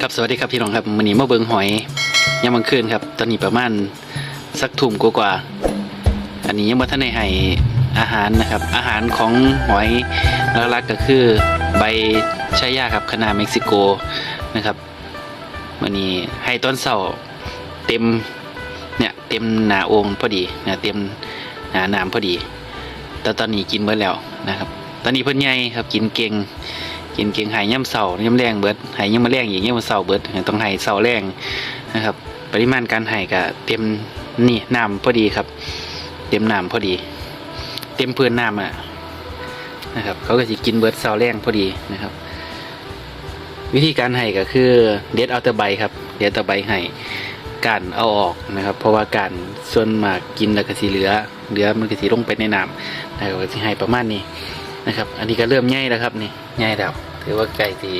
ครับสวัสดีครับพี่น้องครับวันนี้มาเบิงหอยยามกลางคืนครับ ตอนนี้ประมาณสักทุ่มกว่าๆอันนี้ยังบ่ทันได้ให้อาหารนะครับ อาหารของหอยหลักๆก็คือใบชายาครับคณะเม็กซิโกนะครับวันนี้ให้ต้นเสาเต็มเนี่ยเต็มหนาองพอดีนะเต็มหนาน้ำพอดี แต่ตอนนี้กินเบิดแล้วนะครับ ตอนนี้เพิ่นใหญ่ครับกินเก่ง กินเก่งหายย่ำเสาย่ำแรงเบิดหายย่ำมาแรงอย่างเงี้ยมันเสาเบิดต้องหายเสาแรงนะครับ ปริมาณการหายก็เต็มนี่น้ำพอดีครับ เต็มน้ำพอดี เต็มพื้นน้ำอะนะครับเขาก็จะกินเบิดเสาแรงพอดีนะครับ วิธีการให้ก็คือเด็ดเอาแต่ใบครับเด็ดแต่ใบให้การเอาออกนะครับ เพราะว่าการส่วนมากกินแล้วก็สีเหลือเหลือมันก็สีลงไปในน้ำนะครับก็สิให้ประมาณนี้ นะครับ อันนี้ก็เริ่มใหญ่แล้วครับนี่ใหญ่แล้วถือว่าไก่สี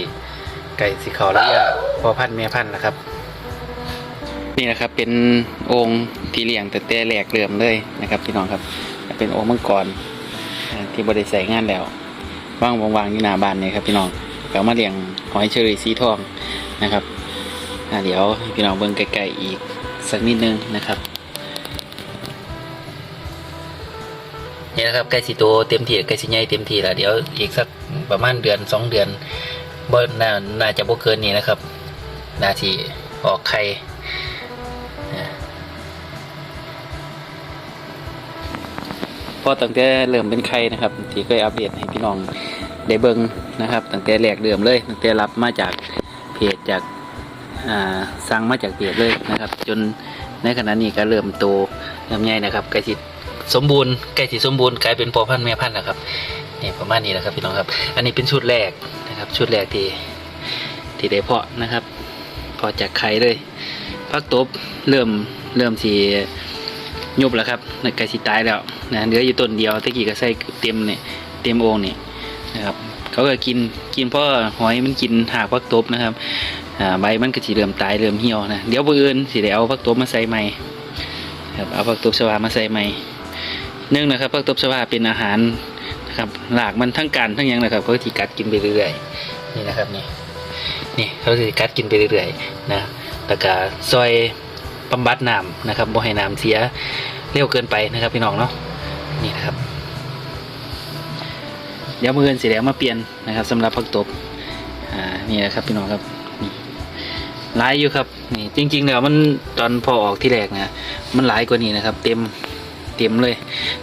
ไก่สีเขาระยะพอพันธุ์แม่พันนะครับ นี่นะครับเป็นองค์ที่เลี้ยงแต่แต่แหลกเริ่มเลยนะครับพี่น้องครับ เป็นองค์มังกรอ่าที่บริใส่งานแล้วว่างวางๆอยู่หน้าบ้านเนี่ยครับพี่น้องก็มาเลี้ยงหอยเชอรี่สีทองนะครับเดี๋ยวพี่น้องเบิ่งไกลๆอีกสักนิดนึงนะครับ นะครับใกล้สิโตเต็มที่ใกล้สิใหญ่เต็มที่แล้วเดี๋ยวอีกสักประมาณเดือนสองเดือนบ่น่าน่าจะบ่เกินนี้นะครับนาทีออกไข่พอตั้งแต่เริ่มเป็นไข่นะครับ ที่เคยอัปเดตให้พี่น้องได้เบิ่งนะครับ ตั้งแต่แรกเริ่มเลย ตั้งแต่รับมาจากเพจจากอ่าสั่งมาจากเพจเลยนะครับ จนในขณะนี้ก็เริ่มโตเริ่มใหญ่นะครับกล้สิ สมบูรณ์ใกล้สิสมบูรณ์กลายเป็นพอพันแม่พันธุ์แล้วครับนี่ประมาณนี้นะครับพี่น้องครับ อันนี้เป็นชุดแรกนะครับ ชุดแรกที่ที่ได้เพาะนะครับพาะจากไข่เลยพักตบเริ่มเริ่มสียุบแล้วครับในไก่สีตายแล้วนะเหลืออยู่ต้นเดียวตะกี้ก็ใส่เต็มเนี่ยเต็มโอ่งนี่นะครับ เขาก็กินกินเพราะหอยมันกินหากพักตบนะครับอ่าใบมันก็สีเริ่มตายเริ่มเหี่ยวนะเดี๋ยวเบื่อนสิได้เอาพักตบมาใส่ใหม่ครับเอาพักตบสวามาใส่ใหม่ เนื่องนะครับผักตบชวาเป็นอาหารนะครับหลากมันทั้งการทั้งยังนะครับเขาที่กัดกินไปเรื่อยๆนี่นะครับนี่นี่เขาที่กัดกินไปเรื่อยๆนะแล้วก็ซอยบำบัดน้ำนะครับบ่ให้น้ำเสียเร็วเกินไปนะครับพี่น้องเนาะนี่นะครับ เดี๋ยวมือเงินสีแดงมาเปลี่ยนนะครับสำหรับผักตบอ่านี่นะครับพี่น้องครับนี่หลายอยู่ครับนี่จริงๆแล้วมันตอนพอออกที่แรกนะมันหลายกว่านี้นะครับ เต็ม เต็มเลย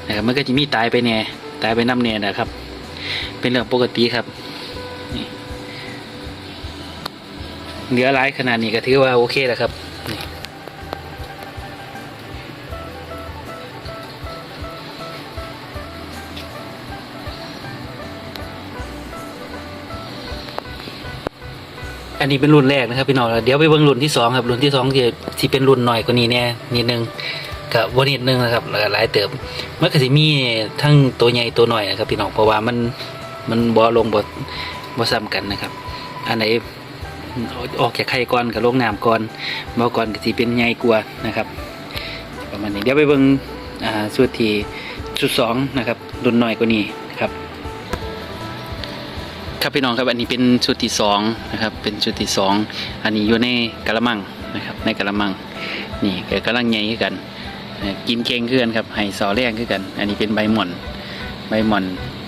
นะครับมันก็จะมีตายไปแน่ตายไปน้ำแน่นะครับ เป็นเรื่องปกติครับเหลือหลายขนาดนี้ก็ถือว่าโอเคแล้วครับอันนี้เป็นรุ่นแรกนะครับพี่น้องเดี๋ยวไปเบิ่งรุ่นที่สองครับรุ่นที่สองที่ที่เป็นรุ่นหน่อยกว่านี้แน่นิดนึง กับวันนิดนึงนะครับแล้วก็หลายเติมมันก็สิมีทั้งตัวใหญ่ตัวน้อยนะครับพี่น้องเพราะว่ามันมันบ่ลงบ่บ่ซ้ำกันนะครับ อันไหนออกจากไข่ก่อนกับลงน้ำก่อนบ่ก่อนก็สิเป็นใหญ่กว่านะครับ ประมาณนี้เดี๋ยวไปเบิ่งอ่าสุดที่สุดสองนะครับรุ่นน้อยกว่านี้นครับ ครับพี่น้องครับอันนี้เป็นชุดที่สองนะครับ เป็นชุดที่สองอันนี้อยู่ในกระมังนะครับ ในกระมังนี่ก็กำลังใหญ่กัน กินเก่งขึ้นกันครับให้สอแรงขึ้นกัน อันนี้เป็นใบหม่อน ใบหม่อน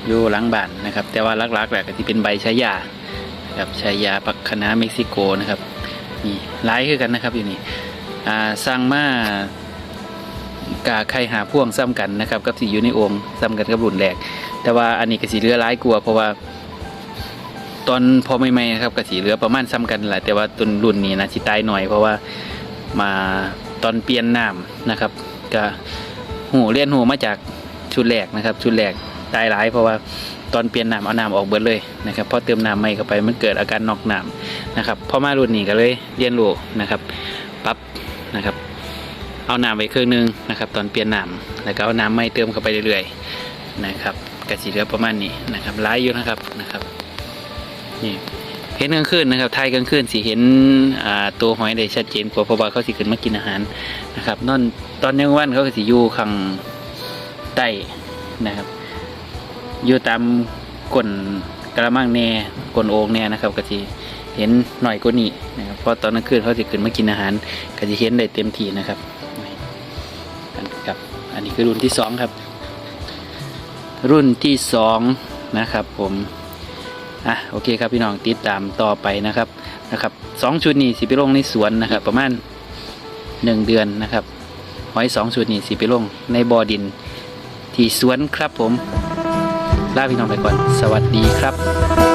อยู่หลังบ้านนะครับ แต่ว่าลักๆแหละก็ที่เป็นใบชายาครับชายาปักคณะเม็กซิโกนะครับนี่หลายขึ้นกันนะครับอยู่นี่สร้างมากาไข่หาพ่วงซ้ำกันนะครับกับสีอยู่ในโองค์ซ้ำกันกับรุ่นแรก แต่ว่าอันนี้ก็สีเหลือหลายกลัวเพราะว่าตอนพอใหม่ๆนะครับก็สีเหลือประมาณซ้ำกันแหละแต่ว่าต้นรุ่นนี้นะสิตายหน่อยเพราะว่ามาตอนเปลี่ยนน้ำนะครับ ก็หูเลียนหูมาจากชุดแรกนะครับ ชุดแรกตายหลายเพราะว่าตอนเปลี่ยนน้ำเอาน้ำออกเบิดเลยนะครับพอเติมน้ำใหม่เข้าไปมันเกิดอาการนอกน้ำนะครับพอมารุ่นนี้ก็เลยเรียนรู้นะครับปรับนะครับเอาน้ำไว้ครึ่งหนึงนะครับ ตอนเปลี่ยนน้ำแล้วก็เอาน้ำใหม่เติมเข้าไปเรื่อยๆนะครับกระสีเหลือประมาณนี้นะครับหลายอยู่นะครับนะครับนี่ เห็นกลางคืนนะครับไทยกลางคืนสีเห็นตัวหอยได้ชัดเจนกว่าเพราะว่าเขาสิขึ้นมากินอาหารนะครับนอนตอนยังวันเขาก็สิอยู่ข้างใต้นะครับอยู่ตามก้นกระมังแน่ก้นโอ่งแน่นะครับก็สิเห็นหน่อยกว่านี้นะครับเพราะตอนกลางคืนเขาจะขึ้นมากินอาหารก็จะเห็นได้เต็มที่นะครับอันครับอันนี้คือรุ่นที่สองครับ รุ่นที่สองนะครับผม อะโอเคครับพี่น้องติดตามต่อไปนะครับนะครับสองชุดนี้สิไปลงในสวนนะครับ ประมาณหนึ่งเดือนนะครับหอยสองชุดนี้สิไปลงในบ่อดิน ที่สวนครับผมลาพี่น้องไปก่อน สวัสดีครับ